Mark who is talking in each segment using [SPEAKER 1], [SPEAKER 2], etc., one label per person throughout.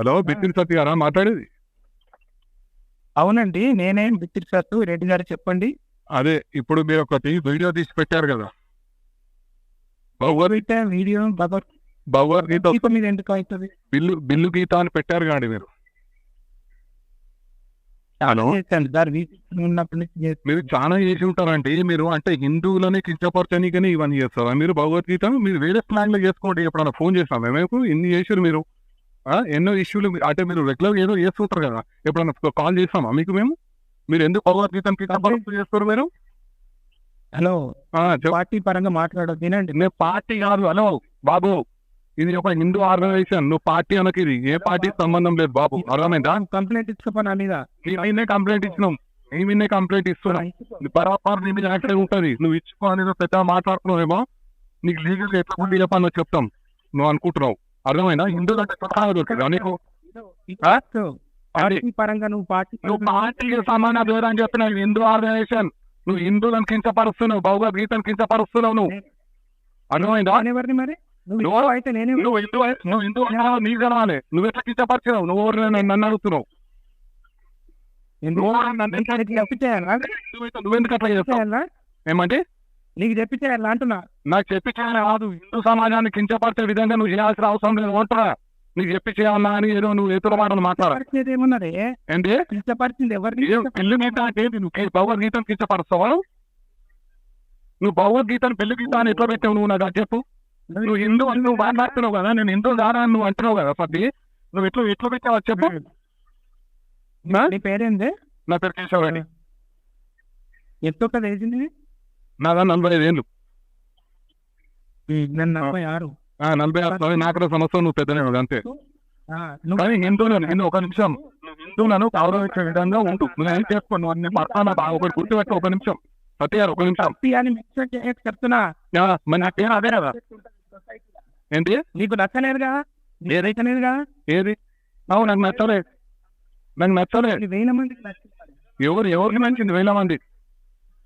[SPEAKER 1] Hello బిత్తిరి సత్య గారా మాట్లాడేది?
[SPEAKER 2] అవునండి నేనే బిత్తిరి సత్తు రెడ్డి గారు చెప్పండి.
[SPEAKER 1] అదే ఇప్పుడు మీరు ఒకటి వీడియో తీసి పెట్టారు కదా.
[SPEAKER 2] పెట్టే వీడియో భగవత్
[SPEAKER 1] భగవద్గీత
[SPEAKER 2] గీత మీద ఎందుకు అవుతుంది?
[SPEAKER 1] బిల్లు బిల్లు గీత అని పెట్టారు కాండి మీరు.
[SPEAKER 2] చేస్తాను.
[SPEAKER 1] మీరు చాలా చేసి ఉంటారంటే మీరు అంటే హిందువులని కించపరచనీకని ఇవన్నీ చేస్తారా? మీరు భగవద్గీత మీరు వేరే స్లాంగ్లో చేసుకోండి. ఎప్పుడన్నా ఫోన్ చేస్తాం మేము ఇన్ని చేసారు మీరు? ఎన్నో ఇష్యూలు అంటే మీరు రెగ్యులర్ ఏదో చేస్తుంటారు కదా? ఎప్పుడన్నా కాల్ చేస్తామా మీకు మేము? మీరు ఎందుకు చేస్తారు మీరు?
[SPEAKER 2] హలో పార్టీ పరంగా మాట్లాడదు వినండి.
[SPEAKER 1] నేను పార్టీ కాదు హలో బాబు. ఇది ఒక హిందూ ఆర్గనైజేషన్ నువ్వు పార్టీ అనకి ఇది. ఏ పార్టీ సంబంధం లేదు బాబు. అర్థమైందా?
[SPEAKER 2] కంప్లైంట్ ఇచ్చుకోపని నా మీద.
[SPEAKER 1] నీ అయినే కంప్లైంట్ ఇచ్చినాం. నీ మీదే కంప్లైంట్ ఇస్తున్నాం. బరాబర్ నీ మీద యాక్షన్ ఉంటుంది. నువ్వు ఇచ్చుకో అనేది పెద్ద మాట్లాడుతున్నావేమో. నీకు లీగల్ ఎట్లా ఉండి చెప్పాలో చెప్తాం. నువ్వు అనుకుంటున్నావు. అర్థమైనా హిందువులు అంటే కొత్తగా దొరికిందా నీకు?
[SPEAKER 2] పార్టీ పరంగా నువ్వు పార్టీ
[SPEAKER 1] నువ్వు పార్టీకి సమాన దూరం అని చెప్పిన హిందూ ఆర్గనైజేషన్. నువ్వు హిందువులను కించపరుస్తున్నావు భగవద్గీతను కించపరుస్తున్నావు నువ్వు. అర్థమైందా?
[SPEAKER 2] ఎవరిని మరి? నువ్వు అయితే నేను
[SPEAKER 1] నువ్వు హిందూ హిందూ ఎట్లా కించపరిచినావు? ఎవరు నన్ను అడుగుతున్నావు? నువ్వెందుకు అట్లా చేస్తావు? ఏమంటే?
[SPEAKER 2] నీకు చెప్పి చేయాలా అంటున్నా.
[SPEAKER 1] నాకు చెప్పి చేయాలి కాదు. హిందూ సమాజాన్ని కించపరిచే విధంగా నువ్వు చేయాల్సిన అవసరం లేదు. అంటారా నీకు చెప్పి చేయాలా అని ఏదో నువ్వు ఎదురు మాటలు మాట్లాడ
[SPEAKER 2] పరిస్థితి ఏమున్నది?
[SPEAKER 1] ఏంటి
[SPEAKER 2] ఇష్టపరిచింది ఎవరిని
[SPEAKER 1] పెళ్ళి గీత అంటే? నువ్వు? భగవద్గీతను కించపరుస్తావా? నువ్వు భగవద్గీతను పెళ్ళి గీత అని ఎట్లా పెట్టావు నువ్వు? నాకు చెప్పు. నువ్వు హిందూ అని నువ్వు మాట్లాడుతున్నావు కదా. నేను హిందూ దారా అని నువ్వు అంటున్నావు కదా పట్టి నువ్వు ఎట్లా ఎట్లా పెట్టావు చెప్పు. నా?
[SPEAKER 2] నీ పేరేంది?
[SPEAKER 1] నా పేరు కేశవ్ రెడ్డి
[SPEAKER 2] ఎంత వేసింది
[SPEAKER 1] నాదా నలభై ఐదు ఏళ్ళు.
[SPEAKER 2] నేను నలభై ఆరు.
[SPEAKER 1] ఆ, నలభై ఆరు. నాలుగు సంవత్సరం నువ్వు పెద్దనే అంతే. కానీ హిందువులను నేను ఒక నిమిషం హిందువులను గౌరవించే విధంగా ఉంటు నువ్వు ఏం చేసుకో నువ్వు అన్ని పక్కన బాగా ఒకటి గుర్తుపెట్టు ఒక నిమిషం. సత్య గారు ఒక నిమిషం.
[SPEAKER 2] చెప్తున్నా.
[SPEAKER 1] అదే కదా? ఏంటి?
[SPEAKER 2] నీకు నచ్చలేదుగా? ఏదైతేనేదిగా
[SPEAKER 1] ఏది? అవు నాకు నచ్చలే. నాకు నచ్చలే.
[SPEAKER 2] ఇది వేల మందికి
[SPEAKER 1] ఎవరు ఎవరికి నచ్చింది వేల మంది?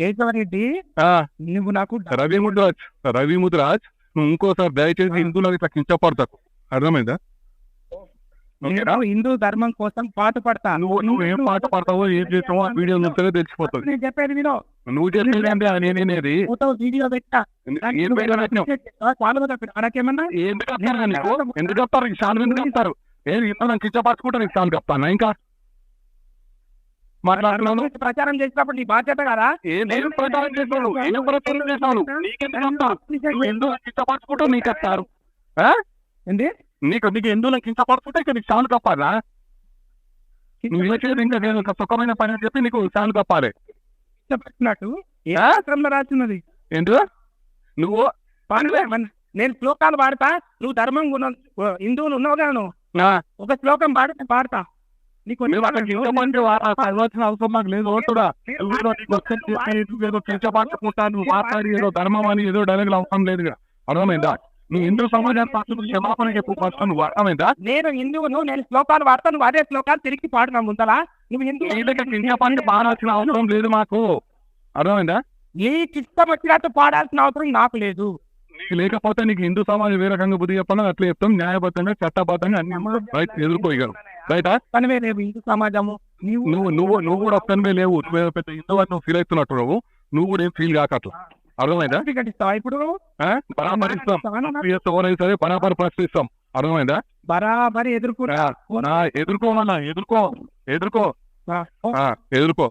[SPEAKER 2] కేశవరెడ్డి నువ్వు నాకు
[SPEAKER 1] రవి ముద్రాజ్ రవి ముద్రాజ్ నువ్వు ఇంకోసారి దయచేసి హిందువులకు ఇట్లా కించపడతాకు. అర్థమైందా?
[SPEAKER 2] నేను హిందూ ధర్మం కోసం పాట పడతా.
[SPEAKER 1] నువ్వు నువ్వు ఏం పాట పడతావో ఏం చేస్తావో ఆ వీడియో నుంచే తెలిసిపోతుంది.
[SPEAKER 2] నేను చెప్పేది వినో.
[SPEAKER 1] నువ్వు చెప్పేది అంటే నేనేది?
[SPEAKER 2] ఫోటో వీడియో పెట్టా.
[SPEAKER 1] ఏం ఎందుకు చెప్తారా? ఈ ఎందుకు చెప్తారు? ఏది ఇంత కించపరచుకుంటా నీకు చెప్తాను ఇంకా?
[SPEAKER 2] ప్రచారం చేసినప్పుడు నీ బాధ్యత కదా?
[SPEAKER 1] నేను ప్రచారం చేస్తాను. ఏం ప్రచారం నీకెందుకు కించపరచుకుంటూ నీకు ఆ?
[SPEAKER 2] ఏంది?
[SPEAKER 1] నీకు నీకు ఎందుకు కించపరచుకుంటే ఇక నీకు శానం కప్పాలా? నువ్వు చేయదు ఇంకా నేను ఒక సుఖమైన పని అని చెప్పి నీకు
[SPEAKER 2] ఏ
[SPEAKER 1] ఆ?
[SPEAKER 2] శాస్త్రంలో రాసినది
[SPEAKER 1] ఏంటి? నువ్వు?
[SPEAKER 2] నేను శ్లోకాలు పాడతా నువ్వు ధర్మం హిందువులు ఉన్నావు కదా నువ్వు ఒక శ్లోకం పాడితే పాడతా. నీకు
[SPEAKER 1] చదవాల్సిన అవసరం లేదు. ఏదో మాట్లాడి ఏదో ధర్మం అని ఏదో డైలాగులు అవసరం లేదు. అర్థమైందా? నువ్వు హిందూ సమాజాన్ని పక్కన క్షమాపణ చెప్పు ఫస్ట్ నువ్వు. అర్థమైందా?
[SPEAKER 2] నేను హిందువును నేను శ్లోకాలు పాడతా నువ్వు అదే శ్లోకాలు తిరిగి పాడున్నా ముందలా. నువ్వు హిందూ
[SPEAKER 1] వీళ్ళకి కించపని పాడాల్సిన అవసరం లేదు మాకు. అర్థమైందా?
[SPEAKER 2] నీకు ఇష్టం వచ్చినట్టు పాడాల్సిన అవసరం నాకు లేదు.
[SPEAKER 1] లేకపోతే నీకు హిందూ సమాజం ఏ రకంగా బుద్ధి చెప్పాలో అట్లా చెప్తాం. న్యాయబద్ధంగా చట్టబద్ధంగా అన్ని ఎదుర్కోగలం రైటా
[SPEAKER 2] పనివే లేవు హిందూ సమాజము. నీవు
[SPEAKER 1] నువ్వు నువ్వు నువ్వు కూడా ఒక్కనివే లేవు. నువ్వు పెద్ద హిందూ అని నువ్వు ఫీల్ అవుతున్నట్టు నువ్వు నువ్వు కూడా ఏం ఫీల్ కాక అట్లా. అర్థమైందా?
[SPEAKER 2] ఇప్పుడు?
[SPEAKER 1] సరే ప్రశ్నిస్తాం. అర్థమైందా?
[SPEAKER 2] బరాబరి
[SPEAKER 1] ఎదుర్కో ఎదుర్కో ఆ, ఎదుర్కో.